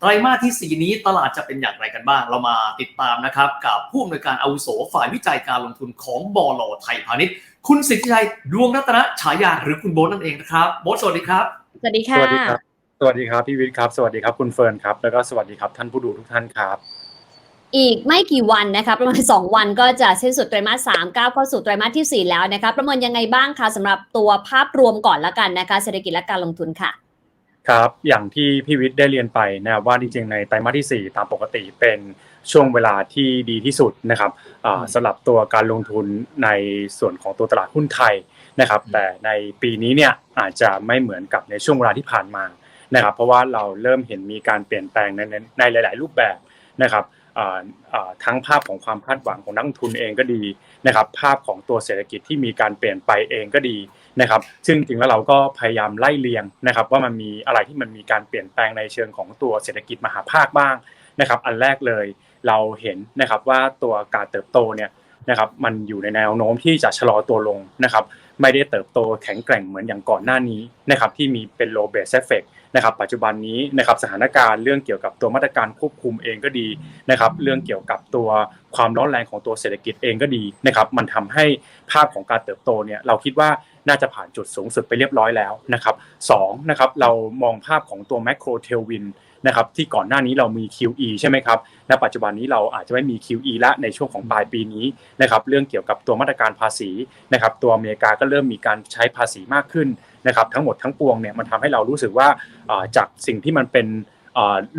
ไตรมาสที่ 4 นี้ตลาดจะเป็นอย่างไรกันบ้าง เรามาติดตามนะครับกับผู้อำนวยการอาวุโสฝ่ายวิจัยการลงทุนของบลไทยพาณิชย์ คุณสิทธิชัยดวงรัตนฉายาหรือคุณโบ๊ทนั่นเองนะครับโบ๊ทสวัสดีครับ สวัสดีสค่ะวัสดีครับ สวัสดีครับพี่วิทย์ครับ สวัสดีครับคุณเฟิร์นครับ แล้วก็สวัสดีครับท่านผู้ดูทุกท่านครับอีกไม่กี่วันนะคะประมาณ 2 วันก็จะสิ้นสุดไตรมาส3ก้าวเข้าสู่ไตรมาสทีสี่ 4 แล้วนะคะประเมินยังไงบ้างคะสำหรับตัวภาพรวมก่อนละกันนะคะเศรษฐกิจและการลงทุนค่ะ ครับ อย่างที่พี่วิทย์ได้เรียนไปนะครับว่าจริงๆในไตรมาสที่ 4 ตามปกติเป็นช่วงเวลาที่ดีที่สุดนะครับอ่าสำหรับตัวการลงทุนในส่วนของตัวตลาดหุ้นไทยนะครับ แต่ในปีนี้เนี่ยอาจจะไม่เหมือนกับในช่วงเวลาที่ผ่านมานะครับ เพราะว่าเราเริ่มเห็นมีการเปลี่ยนแปลงในในในหลาย ๆ รูปแบบนะครับอ่าอ่าทั้งภาพของความคาดหวังของนักลงทุนเองก็ดีนะครับ ภาพของตัวเศรษฐกิจที่มีการเปลี่ยนไปเองก็ดี นะครับ ซึ่งจริงแล้วเราก็พยายามไล่เรียงนะครับ ว่ามันมีอะไรที่มันมีการเปลี่ยนแปลงในเชิงของตัวเศรษฐกิจมหาภาคบ้างนะครับ อันแรกเลยเราเห็นนะครับว่าตัวการเติบโตเนี่ยนะครับมันอยู่ในแนวโน้มที่จะชะลอตัวลงนะครับ ไม่ได้เติบโตแข็งแกร่งเหมือนอย่างก่อนหน้านี้นะครับที่มีเป็น low base effect นะครับปัจจุบันนี้นะครับสถานการณ์เรื่องเกี่ยวกับตัวมาตรการควบคุมเองก็ดีนะครับเรื่องเกี่ยวกับตัวความร้อนแรงของตัวเศรษฐกิจเองก็ดีนะครับมันทำให้ภาพของการเติบโตเนี่ยเราคิดว่า น่าจะผ่านจุดสูงสุดไปเรียบร้อยแล้วนะครับสองนะครับเรามองภาพของตัว macro tailwind นะครับที่ก่อนหน้านี้เรามี QE ใช่ไหมครับณปัจจุบันนี้เราอาจจะไม่มี QE ละในช่วงของปลายปีนี้นะครับเรื่องเกี่ยวกับตัวมาตรการภาษีนะครับตัวอเมริกาก็เริ่มมีการใช้ภาษีมากขึ้นนะครับทั้งหมดทั้งปวงเนี่ยมันทำให้เรารู้สึกว่าจากสิ่งที่มันเป็น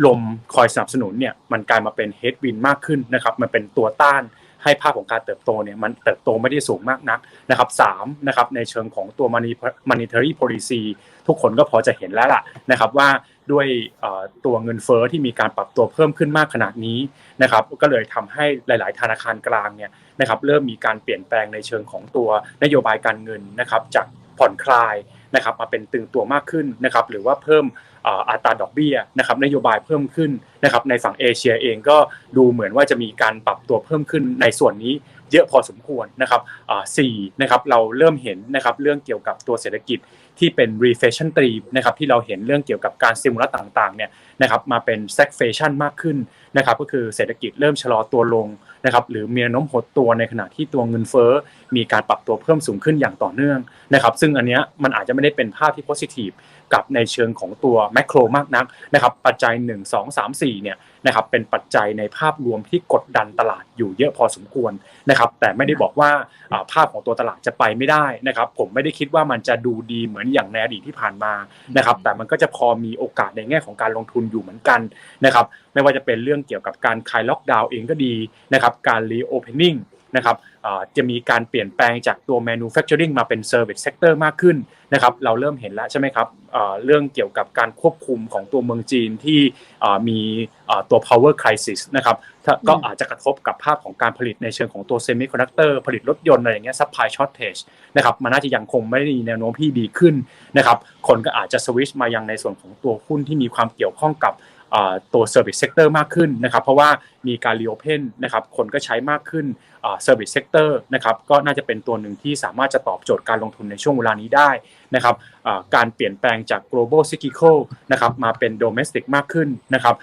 ลมคอยสนับสนุนเนี่ยมันกลายมาเป็น headwind มากขึ้นนะครับมันเป็นตัวต้าน ให้ภาพของการเติบโตเนี่ยมันเติบโตไม่ได้สูงมากนักนะครับสามนะครับในเชิงของตัว monetary policy ทุกคนก็พอจะเห็นแล้วล่ะนะครับว่าด้วยตัวเงินเฟ้อที่มีการปรับตัวเพิ่มขึ้นมากขนาดนี้นะครับก็เลยทำให้หลาย ๆ ธนาคารกลางเนี่ยนะครับเริ่มมีการเปลี่ยนแปลงในเชิงของตัวนโยบายการเงินนะครับจาก ผ่อนคลายนะครับมาเป็นตึงตัวมากขึ้นนะครับหรือว่าเพิ่มอ่ออัตราดอกเบี้ยนะครับนโยบายเพิ่มขึ้นนะครับในฝั่งเอเชียเองก็ดูเหมือนว่าจะมีการปรับตัวเพิ่มขึ้นในส่วนนี้ เยอะพอสมควรนะครับสี่นะครับเราเริ่มเห็นนะครับเรื่องเกี่ยวกับตัวเศรษฐกิจที่เป็น reflation theme นะครับที่เราเห็นเรื่องเกี่ยวกับการซิมูลัสต่างๆเนี่ยนะครับมาเป็น stagflation มากขึ้นนะครับก็คือเศรษฐกิจเริ่มชะลอตัวลงนะครับหรือมีแนวโน้มหดตัวในขณะที่ตัวเงินเฟ้อมีการปรับตัวเพิ่มสูงขึ้นอย่างต่อเนื่องนะครับซึ่งอันเนี้ยมันอาจจะไม่ได้เป็นภาพที่ positive กับในเชิงของตัวแมกโรมากนักนะครับปัจจัย 1 2 3 4เนี่ยนะครับเป็นปัจจัยในภาพรวมที่กดดันตลาดอยู่เยอะพอสมควรนะครับแต่ไม่ได้บอกว่าอ่าภาพของตัวตลาดจะไปไม่ได้นะครับผมไม่ได้คิดว่ามันจะดูดีเหมือนอย่างในอดีตที่ผ่านมานะครับแต่มันก็จะพอมีโอกาสในแง่ของการลงทุนอยู่เหมือนกันนะครับไม่ว่าจะเป็นเรื่องเกี่ยวกับการคลายล็อกดาวน์เองก็ดีนะครับการรีโอเพนนิ่ง นะครับอ่าจะมีการเปลี่ยนแปลงจากตัว manufacturing มาเป็น service sector มากขึ้นนะครับเราเริ่มเห็นแล้วใช่ไหมครับอ่าเรื่องเกี่ยวกับการควบคุมของตัวเมืองจีนที่อ่ามีอ่าตัว power crisis นะครับถ้าก็อาจจะกระทบกับภาพของการผลิตในเชิงของตัว semiconductor ผลิตรถยนต์อะไรอย่างเงี้ย supply shortage นะครับมันน่าจะยังคงไม่ได้มีแนวโน้มที่ดีขึ้นนะครับคนก็อาจจะสวิชมายังในส่วนของตัวหุ้นที่มีความเกี่ยวข้องกับอ่า ตัว service sector มากขึ้นนะครับเพราะว่ามีการรีโอเพนนะครับคนก็ใช้มากขึ้นอ่า service sector นะครับก็น่าจะเป็นตัวหนึ่งที่สามารถจะตอบโจทย์การลงทุนในช่วงเวลานี้ได้นะครับ การเปลี่ยนแปลงจาก global cyclical นะครับมาเป็น domestic มากขึ้นนะครับ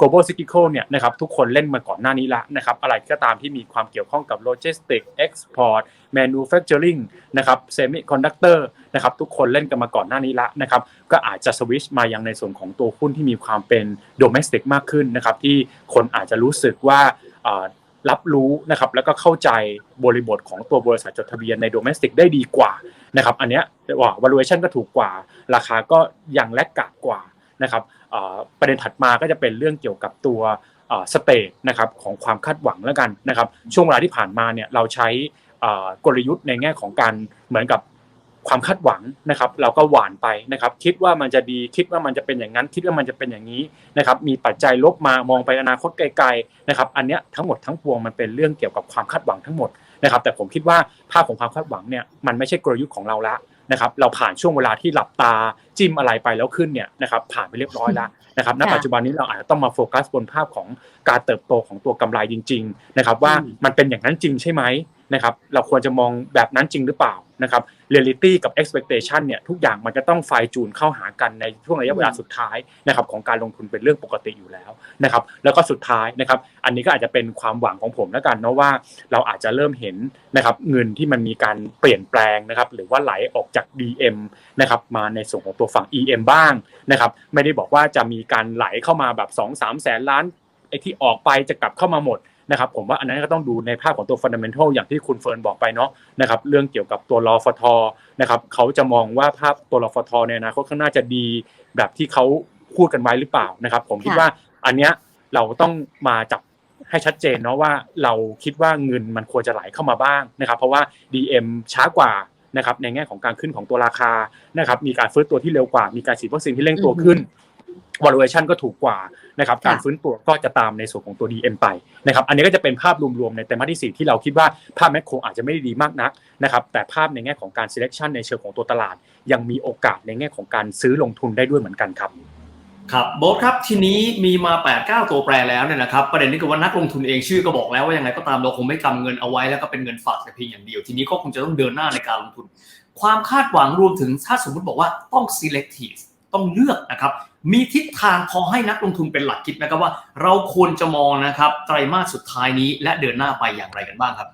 global cyclical เนี่ยนะครับทุกคนเล่นมาก่อนหน้านี้ละนะครับอะไรก็ตามที่มีความเกี่ยวข้องกับ logistics export manufacturing นะครับ semiconductor นะครับทุกคนเล่นกันมาก่อนหน้านี้ละนะครับก็อาจจะสวิชมายังในส่วนของตัวหุ้นที่มีความเป็น domestic มากขึ้นนะครับที่คนอาจจะรู้สึกว่า รับรู้นะครับแล้วก็เข้าใจบริบทของตัวบริษัทจดทะเบียนในโดเมสติกได้ดีกว่านะครับอันเนี้ยว่า valuation ก็ถูกกว่า ราคาก็ยังแลกกาดกว่านะครับประเด็นถัดมาก็จะเป็นเรื่องเกี่ยวกับตัวสเตทนะครับของความคาดหวังแล้วกันนะครับช่วงเวลาที่ผ่านมาเนี่ยเราใช้กลยุทธ์ในแง่ของการเหมือนกับ ความคาดหวังนะครับ เราก็หวานไปนะครับ คิดว่ามันจะดีคิดว่ามันจะเป็นอย่างนั้น คิดว่ามันจะเป็นอย่างนี้นะครับ มีปัจจัยลบมามองไปอนาคตไกลๆนะครับ อันเนี้ยทั้งหมดทั้งปวงมันเป็นเรื่องเกี่ยวกับความคาดหวังทั้งหมดนะครับ แต่ผมคิดว่าภาพของความคาดหวังเนี่ยมันไม่ใช่กลยุทธ์ของเราละนะครับเราผ่านช่วงเวลาที่หลับตาจิ้มอะไรไปแล้วขึ้นเนี่ยนะครับผ่านไปเรียบร้อยแล้วนะครับณค่ะปัจจุบันนี้เราอาจจะต้องมาโฟกัสบนภาพของการเติบโตของตัวกำไรจริง ๆ นะครับ ว่ามันเป็นอย่างนั้นจริงใช่ไหมนะครับ เราควรจะมองแบบนั้นจริงหรือเปล่า นะครับเรียลิตี้กับ expectation เนี่ยทุกอย่างมันจะต้องไฟจูนเข้าหากันในช่วงระยะเวลาสุดท้ายนะครับของการลงทุนเป็นเรื่องปกติอยู่แล้วนะครับแล้วก็สุดท้ายนะครับอันนี้ก็อาจจะเป็นความหวังของผมแล้วกันเนาะว่าเราอาจจะเริ่มเห็นนะครับเงินที่มันมีการเปลี่ยนแปลงนะครับหรือว่าไหลออกจาก DM นะครับมาในส่วนของตัวฝั่ง EM บ้างนะครับไม่ได้บอกว่าจะมีการไหลเข้ามาแบบ2-3แสนล้านไอ้ที่ออกไปจะกลับเข้ามาหมด นะครับผมว่าอันนั้นก็ต้องดูในภาพของตัวฟันเดเมนทัลอย่างที่คุณเฟิร์นบอกไปเนาะนะครับเรื่องเกี่ยวกับตัวรอฟทนะครับเขาจะมองว่าภาพตัวรอฟทในอนาคตข้างหน้าจะดีแบบที่เขาพูดกันไว้หรือเปล่านะครับ ผมคิดค่ะว่าอันเนี้ยเราต้องมาจับให้ชัดเจนเนาะว่าเราคิดว่าเงินมันควรจะไหลเข้ามาบ้างนะครับ เพราะว่า DM ช้ากว่านะครับในแง่ของการขึ้นของตัวราคานะครับมีการฟื้นตัวที่เร็วกว่า มีการฉีดวัคซีนที่เร่งตัวขึ้น valuation ก็ถูกกว่านะครับค่ะการฟื้นตัวก็จะตามในส่วนของตัว DM ไปนะครับอันนี้ก็จะเป็นภาพรวมๆในไตรมาสที่ 4 ที่เราคิดว่าภาพแมคโครอาจจะไม่ได้ดีมากนักนะครับแต่ภาพในแง่ของการ selection ในเชิงของตัวตลาด ยังมีโอกาสในแง่ของการซื้อลงทุนได้ด้วยเหมือนกันครับครับโบทครับทีนี้มีมา 8 9 ตัวแปรแล้วเนี่ยนะครับประเด็นนี้คือว่านักลงทุนเองชื่อก็บอกแล้วว่ายังไงก็ตามเราคงไม่กำเงินเอาไว้แล้วก็เป็นเงินฝากแต่เพียงอย่างเดียว ทีนี้ก็คงจะต้องเดินหน้าในการลงทุน ความคาดหวังรวมถึงถ้าสมมติบอกว่าต้อง selective ต้องเลือกนะครับ มีทิศทางพอให้นักลงทุนเป็นหลักคิดนะครับว่า เราควรจะมองนะครับไตรมาสสุดท้ายนี้และเดินหน้าไปอย่างไรกันบ้างครับ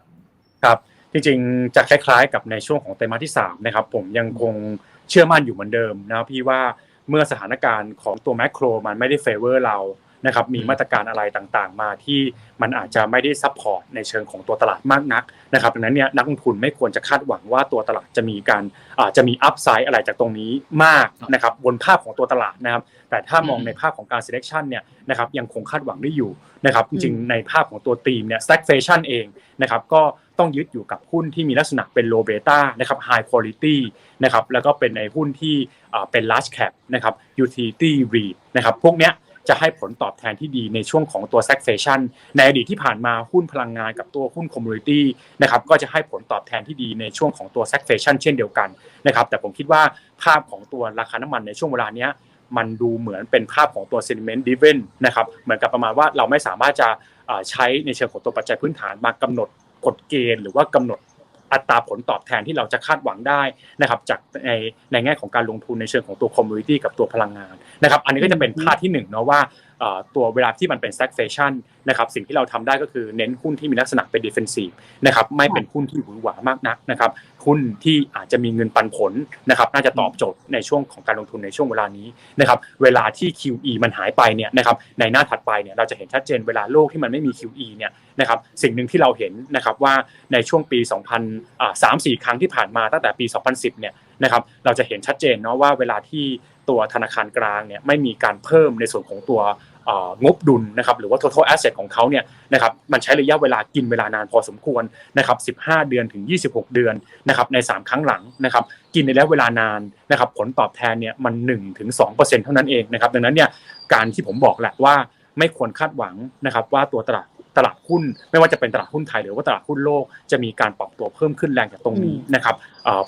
ครับจริงๆจะคล้ายๆกับในช่วงของไตรมาสที่3นะครับผมยังคงเชื่อมั่นอยู่เหมือนเดิมนะครับพี่ว่าเมื่อสถานการณ์ของตัวแมกโครมันไม่ได้เฟเวอร์เรา นะครับมีมาตรการอะไรต่างๆ มาที่มันอาจจะไม่ได้ซัพพอร์ตในเชิงของตัวตลาดมากนักนะครับดังนั้นเนี่ยนักลงทุนไม่ควรจะคาดหวังว่าตัวตลาดจะมีการอาจะมีอัพไซด์อะไรจากตรงนี้มากนะครับบนภาพของตัวตลาดนะครับแต่ถ้ามองในภาพของการ selection เนี่ยนะครับยังคงคาดหวังได้อยู่นะครับจริงๆในภาพของตัวทีมเนี่ย stagflation เองนะครับก็ต้องยึดอยู่กับหุ้นที่มีลักษณะเป็น low beta นะครับ high quality นะครับแล้วก็เป็นในหุ้นที่อ่าเป็น large cap นะครับ utility REIT นะครับพวกเนี้ย จะให้ผลตอบแทนที่ดีในช่วงของตัว stagflation ในอดีตที่ผ่านมาหุ้นพลังงานกับตัวหุ้น commodity นะครับก็จะให้ผลตอบแทนที่ดีในช่วงของตัว stagflation เช่นเดียวกันนะครับแต่ผมคิดว่าภาพของตัวราคาน้ำมันในช่วงเวลาเนี้ยมันดูเหมือนเป็นภาพของตัว sentiment driven นะครับเหมือนกับประมาณว่าเราไม่สามารถจะใช้ในเชิงของตัวปัจจัยพื้นฐานมากำหนดกฎเกณฑ์หรือว่ากำหนด อัตราผลตอบแทนที่เราจะคาดหวังได้นะครับจากในในแง่ของการลงทุนในเชิงของตัวคอมมูนิตี้กับตัวพลังงานนะครับอันนี้ก็จะเป็นคาดที่หนึ่งเนาะว่า ตัวเวลาที่มันเป็น stagflation นะครับสิ่งที่เราทำได้ก็คือเน้นหุ้นที่มีลักษณะเป็น defensive นะครับไม่เป็นหุ้นที่หวือหวามากนักนะครับหุ้นที่อาจจะมีเงินปันผลนะครับน่าจะตอบโจทย์ในช่วงของการลงทุนในช่วงเวลานี้นะครับเวลาที่ QE มันหายไปเนี่ยนะครับในหน้าถัดไปเนี่ยเราจะเห็นชัดเจนเวลาโลกที่มันไม่มี QE เนี่ยนะครับสิ่งหนึ่งที่เราเห็นนะครับว่าในช่วงปี 2000อ่า3 4 ครั้งที่ผ่านมาตั้งแต่ปี 2010 เนี่ยนะครับเราจะเห็นชัดเจนเนาะว่าเวลาที่ ตัวธนาคารกลางเนี่ยไม่มีการเพิ่มในส่วนของตัวงบดุลนะครับหรือว่า total asset ของเขาเนี่ยนะครับมันใช้ระยะเวลากินเวลานานพอสมควรนะครับ15 เดือนถึง 26 เดือนนะครับใน 3 ครั้งหลังนะครับกินในระยะเวลานานนะครับผลตอบแทนเนี่ยมัน1ถึง2%เท่านั้นเองนะครับดังนั้นเนี่ยการที่ผมบอกแหละว่าไม่ควรคาดหวังนะครับว่าตัวตลาดตลาดหุ้นไม่ว่าจะเป็นตลาดหุ้นไทยหรือว่าตลาดหุ้นโลกจะมีการปรับตัวเพิ่มขึ้นแรงจากตรงนี้นะครับ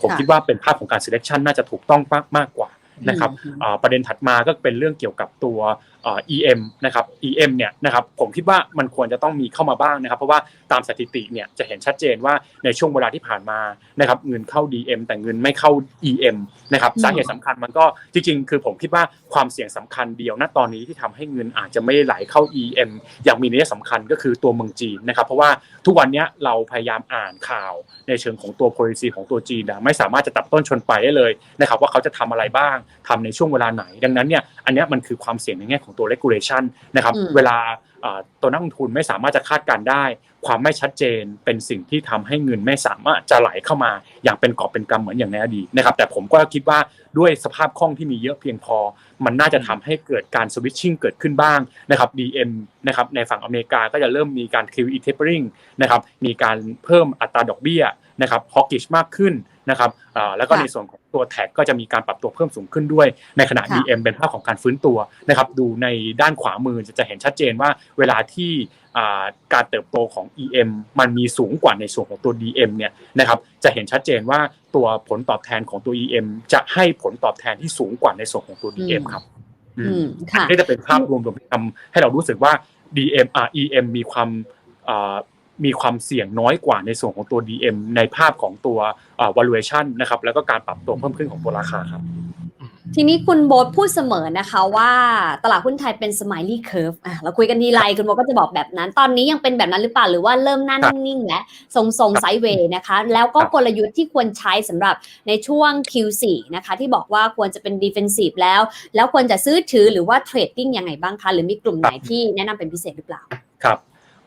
ผมคิดว่าเป็นภาพของการ selection น่าจะถูกต้องมากมากกว่า นะครับอืมอ่าประเด็นถัดมาก็เป็นเรื่องเกี่ยวกับตัวอ่า EM นะครับ EM เนี่ยนะครับผมคิดว่ามันควรจะต้องมีเข้ามาบ้างนะครับ เพราะว่าตามสถิติเนี่ยจะเห็นชัดเจนว่าในช่วงเวลาที่ผ่านมานะครับเงินเข้า DM แต่เงินไม่เข้า EM นะครับอืมสาเหตุสำคัญมันก็จริง ๆ คือผมคิดว่าความเสี่ยงสำคัญเดียวณตอนนี้ที่ทำให้เงินอาจจะไม่ได้ไหลเข้า EM อย่างมีนัยสำคัญก็คือตัวเมืองจีนนะครับ เพราะว่าทุกวันเนี้ยเราพยายามอ่านข่าวในเชิงของตัว policy ของตัวจีนนะไม่สามารถจะตัดต้นชนปลายได้เลยนะครับว่าเขาจะทำอะไรบ้างทำในช่วงเวลาไหน ดังนั้นเนี่ยอันเนี้ยมันคือความเสี่ยงในแง่ของตัว regulation นะครับอืมเวลาเอ่อตัวนักลงทุนไม่สามารถจะคาดการณ์ได้ ความไม่ชัดเจนเป็นสิ่งที่ทำให้เงินไม่สามารถจะไหลเข้ามาอย่างเป็นกอบเป็นกำเหมือนอย่างในอดีตนะครับแต่ผมก็คิดว่าด้วยสภาพคล่องที่มีเยอะเพียงพอ มันน่าจะทำให้เกิดการสวิตชิ่งเกิดขึ้นบ้างนะครับ DM นะครับในฝั่งอเมริกาก็จะเริ่มมีการ QE tapering นะครับมีการเพิ่มอัตราดอกเบี้ยนะครับ hawkish มากขึ้น นะครับอ่าแล้วก็ค่ะในส่วนของตัวแท็กก็จะมีการปรับตัวเพิ่มสูงขึ้นด้วย ในขณะค่ะ DM เป็นภาพของการฟื้นตัวนะครับดูในด้านขวามือจะจะเห็นชัดเจนว่าเวลาที่อ่าการเติบโตของ EM มันมีสูงกว่าในส่วนของตัว DM เนี่ยนะครับจะเห็นชัดเจนว่าตัวผลตอบแทนของตัว EM จะให้ผลตอบแทนที่สูงกว่าในส่วนของตัว DM ครับอือืมมค่ะนี่จะเป็นภาพรวมๆที่ทำให้เรารู้สึกว่า DM อ่า EM มีความอ่า มีความเสี่ยงน้อยกว่าในส่วนของตัว DM ในภาพของตัวเอ่อ valuation นะครับแล้วก็การปรับตัวเพิ่มขึ้นของตัวราคาครับ ทีนี้คุณโบ๊ทพูดเสมอนะคะว่าตลาดหุ้นไทยเป็น smiley curve อะเราคุยกันทีไรคุณโบ๊ทก็จะบอกแบบนั้น ตอนนี้ยังเป็นแบบนั้นหรือเปล่าหรือว่าเริ่มหน้าครับนิ่งๆและทรงๆไซด์เวย์นะคะ แล้วก็ครับกลยุทธ์ที่ควรใช้สำหรับในช่วง Q4 นะคะที่บอกว่าควรจะเป็น defensive แล้ว แล้วควรจะซื้อถือหรือว่า trading ยังไงบ้างคะหรือมีกลุ่มไหนที่แนะนำเป็นพิเศษหรือเปล่าครับ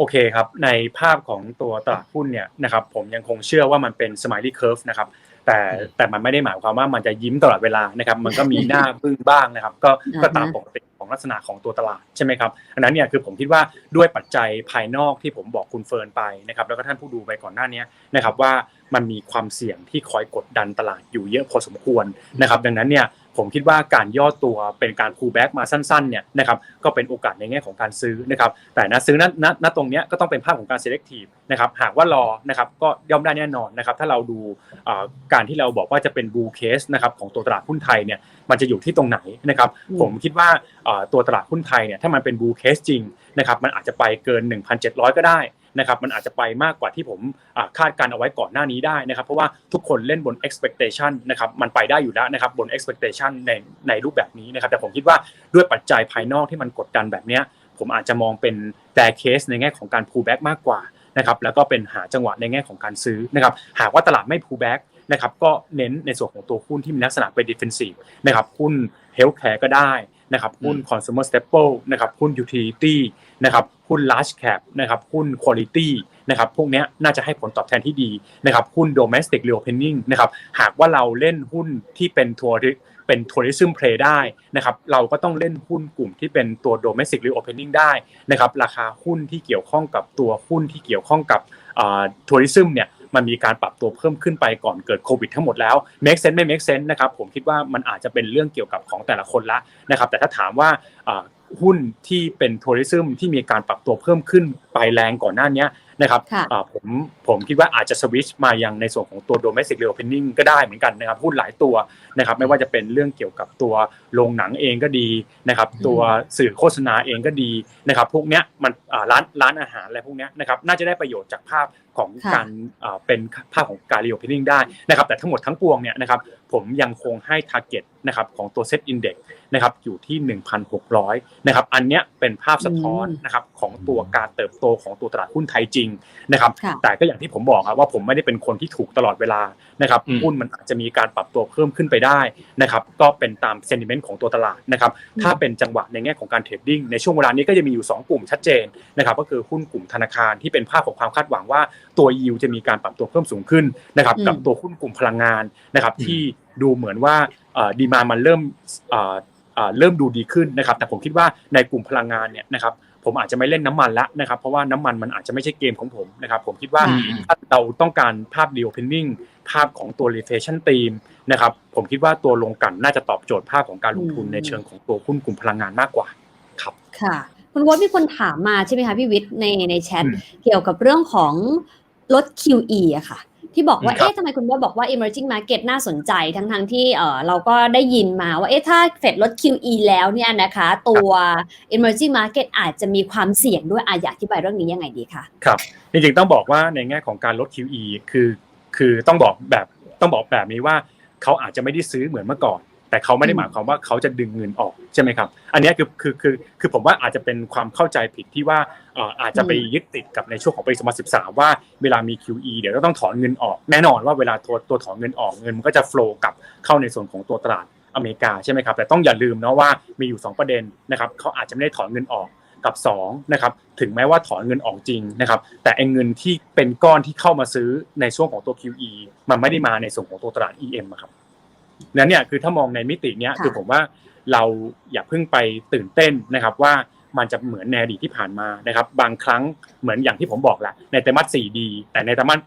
โอเคครับในภาพของตัวตลาดหุ้นเนี่ยนะครับผมยังคงเชื่อว่ามันเป็น smiley curve นะครับแต่แต่มันไม่ได้หมายความว่ามันจะยิ้มตลอดเวลานะครับมันก็มีหน้าบึ้งบ้างนะครับ ก็ก็ตามปกติของลักษณะของตัวตลาดใช่ไหมครับอันนั้นเนี่ยคือผมคิดว่าด้วยปัจจัยภายนอกที่ผมบอกคุณเฟิร์นไปนะครับแล้วก็ท่านผู้ดูไปก่อนหน้านี้นะครับว่ามันมีความเสี่ยงที่คอยกดดันตลาดอยู่เยอะพอสมควรนะครับดังนั้นเนี่ย ผมคิดว่าการย่อตัวเป็นการ pull back มาสั้นๆเนี่ยนะครับก็เป็นโอกาสในแง่ของการซื้อนะครับแต่นะซื้อณณณตรงเนี้ยก็ต้องเป็นภาพของการ selective นะครับหากว่ารอนะครับก็ย่อมได้แน่นอนนะครับถ้าเราดูอ่าการที่เราบอกว่าจะเป็น bull case นะครับของตัวตลาดหุ้นไทยเนี่ยมันจะอยู่ที่ตรงไหนนะครับอืมผมคิดว่าอ่าตัวตลาดหุ้นไทยเนี่ยถ้ามันเป็น bull case จริงนะครับมันอาจจะไปเกิน 1,700 ก็ได้ นะครับมันอาจจะไปมากกว่าที่ผมอ่าคาดการณ์เอาไว้ก่อนหน้านี้ได้นะครับ เพราะว่าทุกคนเล่นบน expectation นะครับมันไปได้อยู่แล้วนะครับบน expectation ในในรูปแบบนี้นะครับแต่ผมคิดว่าด้วยปัจจัยภายนอกที่มันกดดันแบบเนี้ยผมอาจจะมองเป็น bear case ในแง่ของการ pull back มากกว่านะครับแล้วก็เป็นหาจังหวะในแง่ของการซื้อนะครับหากว่าตลาดไม่ pull back นะครับก็เน้นในส่วนของตัวหุ้นที่มีลักษณะเป็น defensive นะครับหุ้น healthcare ก็ได้นะครับหุ้น consumer staple นะครับหุ้น utility นะครับหุ้น large cap นะครับหุ้น quality นะครับพวกนี้น่าจะให้ผลตอบแทนที่ดีนะครับหุ้น domestic reopening นะครับหากว่าเราเล่นหุ้นที่เป็นทัวริเป็น tourism play ได้นะครับเราก็ต้องเล่นหุ้นกลุ่มที่เป็นตัว domestic reopening ได้นะครับราคาหุ้นที่เกี่ยวข้องกับตัวหุ้นที่เกี่ยวข้องกับทัวริซึมเนี่ยมันมีการปรับตัวเพิ่มขึ้นไปก่อนเกิดโควิดทั้งหมดแล้ว make sense ไม่ make sense นะครับผมคิดว่ามันอาจจะเป็นเรื่องเกี่ยวกับของแต่ละคนละนะครับแต่ถ้าถามว่า หุ้นที่เป็นทัวริซึมที่มีการปรับตัวเพิ่มขึ้นไปแรงก่อนหน้านี้นะครับค่ะอ่าผมผมคิดว่าอาจจะสวิชมายังในส่วนของตัว domestic reopening ก็ได้เหมือนกันนะครับหุ้นหลายตัวนะครับไม่ว่าจะเป็นเรื่องเกี่ยวกับตัวโรงหนังเองก็ดีนะครับตัวสื่อโฆษณาเองก็ดีนะครับพวกเนี้ยมันอ่าร้านร้านอาหารอะไรพวกเนี้ยนะครับน่าจะได้ประโยชน์จากภาพของค่ะการอ่าเป็นภาพของการ reopening ได้นะครับแต่ทั้งหมดทั้งปวงเนี่ยนะครับผมยังคงให้ target นะครับของตัว set index นะครับอยู่ที่ 1,600นะครับอันเนี้ยเป็นภาพสะท้อนนะครับของตัวการเติบโตของตัวตลาดหุ้นไทยจริงนะครับค่ะแต่ก็อย่างที่ผมบอกครับว่าผมไม่ได้เป็นคนที่ถูกตลอดเวลานะครับอืมหุ้นมันอาจจะมีการปรับตัวเพิ่มขึ้นไปได้นะครับก็เป็นตามเซนิเมนต์ของตัวตลาดนะครับถ้าเป็นจังหวะในแง่ของการเทรดดิ้งในช่วงเวลานี้ก็จะมีอยู่ 2 กลุ่มชัดเจนนะครับก็คือหุ้นกลุ่มธนาคารที่เป็นภาพของความคาดหวังว่าตัวยิวจะมีการปรับตัวเพิ่มสูงขึ้นนะครับอืมกับตัวหุ้นกลุ่มพลังงานนะครับอืมที่ดูเหมือนว่าดีมามันเริ่มเอ่อเอ่อเริ่มดูดีขึ้นนะครับ แต่ผมคิดว่าในกลุ่มพลังงานเนี่ยนะครับผมอาจจะไม่เล่นน้ำมันละนะครับ เพราะว่าน้ำมันมันอาจจะไม่ใช่เกมของผมนะครับ ผมคิดว่าอืมถ้าเราต้องการภาพ reopening ภาพของตัว reflation theme นะครับ ผมคิดว่าตัวลงกลั่นน่าจะตอบโจทย์ภาพของการลงทุนอืมในเชิงของตัวหุ้นกลุ่มพลังงานมากกว่าครับค่ะ คุณโบ๊ทมีคนถามมาใช่ไหมคะพี่วิทย์ในในแชทอืมเกี่ยวกับเรื่องของลด QE อะค่ะ ที่บอกว่าครับเอ๊ะทำไมคุณโบ๊ทบอกว่า emerging market น่าสนใจทั้งทงๆที่เออเราก็ได้ยินมาว่าเอ๊ะถ้าเฟดลด QE แล้วเนี่ยนะคะ ตัว emerging market อาจจะมีความเสี่ยงด้วยอาอยากอธิบายเรื่องนี้ยังไงดีคะครับจริงๆต้องบอกว่าในแง่ของการลด QE คือคือต้องบอกแบบต้องบอกแบบนี้ว่าเขาอาจจะไม่ได้ซื้อเหมือนเมื่อก่อน แต่เขาไม่ได้อืมหมายความว่าเขาจะดึงเงินออกใช่ไหมครับ อันเนี้ยคือคือคือคือผมว่าอาจจะเป็นความเข้าใจผิดที่ว่าเอ่ออาจจะไปยึดติดกับในช่วงของปี2013 ว่าเวลามี QE เดี๋ยวก็ต้องถอนเงินออก แน่นอนว่าเวลาตัวตัวถอนเงินออกเงินมันก็จะโฟล์กลับเข้าในส่วนของตัวตลาดอเมริกาใช่ไหมครับ แต่ต้องอย่าลืมนะว่ามีอยู่ 2 ประเด็นนะครับเขาอาจจะไม่ได้ถอนเงินออกกับ2นะครับถึงแม้ว่าถอนเงินออกจริงนะครับ แต่ไอ้เงินที่เป็นก้อนที่เข้ามาซื้อในช่วงของตัว QE มันไม่ได้มาในส่วนของตัวตลาด EM อะครับ นั้นเนี่ยคือถ้ามองในมิติเนี้ยค่ะคือผมว่าเราอย่าเพิ่งไปตื่นเต้นนะครับว่ามันจะเหมือนในอดีตที่ผ่านมานะครับ บางครั้งเหมือนอย่างที่ผมบอกแหละในไตรมาส4ดี แต่ในไตรมาส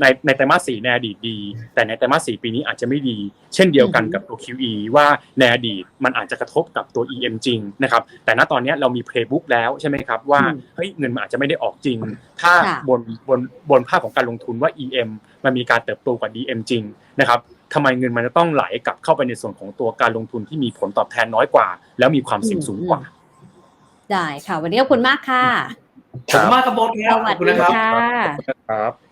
ในในไตรมาส4ในอดีตดี แต่ในไตรมาส4ปีนี้อาจจะไม่ดี เช่นเดียวกันกับตัว QE ว่าในอดีตมันอาจจะกระทบกับตัว EM จริงนะครับแต่ณตอนเนี้ยเรามี playbook แล้วใช่ไหมครับว่าอืมเฮ้ยเงินมันอาจจะไม่ได้ออกจริง ถ้าค่ะบนบนบนภาพของการลงทุนว่า EM มันมีการเติบโตกว่า DM จริงนะครับ ทำไมเงินมันจะต้องไหลกลับเข้าไปในส่วนของตัวการลงทุนที่มีผลตอบแทนน้อยกว่า แล้วมีความเสี่ยงสูงกว่า ได้ค่ะ วันนี้ขอบคุณมากค่ะขอบคุณมากครับบอสคสรับขวัอสบคุณดีนะครับค่ะ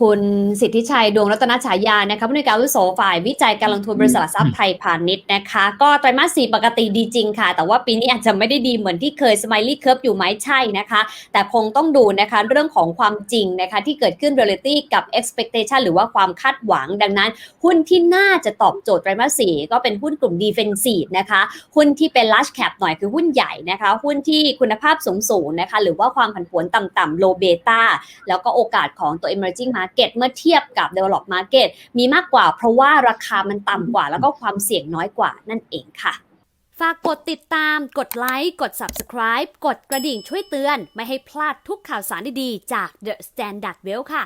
คุณสิทธิชัยดวงรัตนฉายานะคะผู้ในการวุโสฝ่ายวิจัยการลงทุนบริษัทหลักทรัพย์ไทยพาณิชย์นะคะ ก็ไตรมาสสี่ปกติดีจริงค่ะ แต่ว่าปีนี้อาจจะไม่ได้ดีเหมือนที่เคยส m มลี่เคิร์ฟอยู่ไหมใช่นะคะ แต่คงต้องดูนะคะเรื่องของความจริงนะคะที่เกิดขึ้น reality กับ expectation หรือว่าความคาดหวังดังนั้น หุ้นที่น่าจะตอบโจทย์ไตรมาสสี่ก็เป็นหุ้นกลุ่ม defensive นะคะหุ้นที่เป็น large cap หน่อยคือหุ้นใหญ่นะคะ หุ้นที่คุณภาพสูงๆนะคะหรือว่าความผันผวนต่ำๆ low beta แล้วก็โอกาสของตัว emerging market เมื่อเทียบกับ develop market มีมากกว่าเพราะว่าราคามันต่ำกว่า แล้วก็ความเสี่ยงน้อยกว่านั่นเองค่ะ ฝากกดติดตาม กดไลค์ กด subscribe กดกระดิ่งช่วยเตือน ไม่ให้พลาดทุกข่าวสารดีๆ จาก The Standard Well ค่ะ